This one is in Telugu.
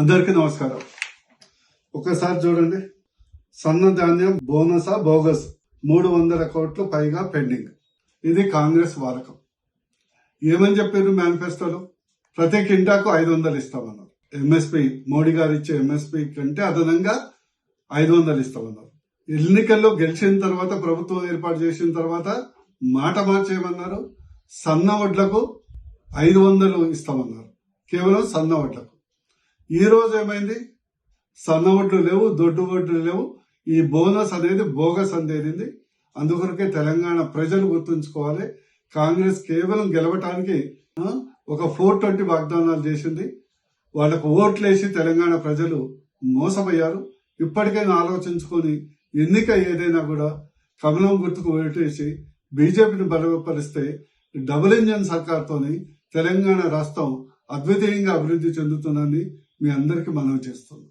అందరికీ నమస్కారం. ఒకసారి చూడండి. సన్నధాన్యం బోనస్ బోనసా బోగస్ మూడు వందల కోట్లు పైగా పెండింగ్. ఇది కాంగ్రెస్ వారకం ఏమని చెప్పారు మేనిఫెస్టోలో? ప్రతి కింటాకు ఐదు వందలు ఇస్తామన్నారు. ఎంఎస్పి మోడీ గారు ఇచ్చే ఎంఎస్పి కంటే అదనంగా ఐదు వందలు ఇస్తామన్నారు. ఎన్నికల్లో గెలిచిన తర్వాత ప్రభుత్వం ఏర్పాటు చేసిన తర్వాత మాట మార్చేయమన్నారు. సన్న వడ్లకు ఐదు వందలు ఇస్తామన్నారు. కేవలం సన్న వడ్లకు. ఈ రోజు ఏమైంది? సన్న ఒడ్లు లేవు దొడ్డు ఒడ్లు లేవు. ఈ బోనస్ అనేది బోగస్ అని తేలింది. అందుకొరకే తెలంగాణ ప్రజలు గుర్తుంచుకోవాలి. కాంగ్రెస్ కేవలం గెలవటానికి ఒక ఫోర్ ట్వంటీ వాగ్దానాలు చేసింది. వాళ్ళకు ఓట్లేసి తెలంగాణ ప్రజలు మోసమయ్యారు. ఇప్పటికైనా ఆలోచించుకొని ఎన్నిక ఏదైనా కూడా కమలం గుర్తుకు ఓటేసి బీజేపీని బలపరిస్తే డబుల్ ఇంజన్ సర్కార్తోని తెలంగాణ రాష్ట్రం అద్వితీయంగా అభివృద్ధి చెందుతుందని మీ అందరికీ మనవి చేస్తుంది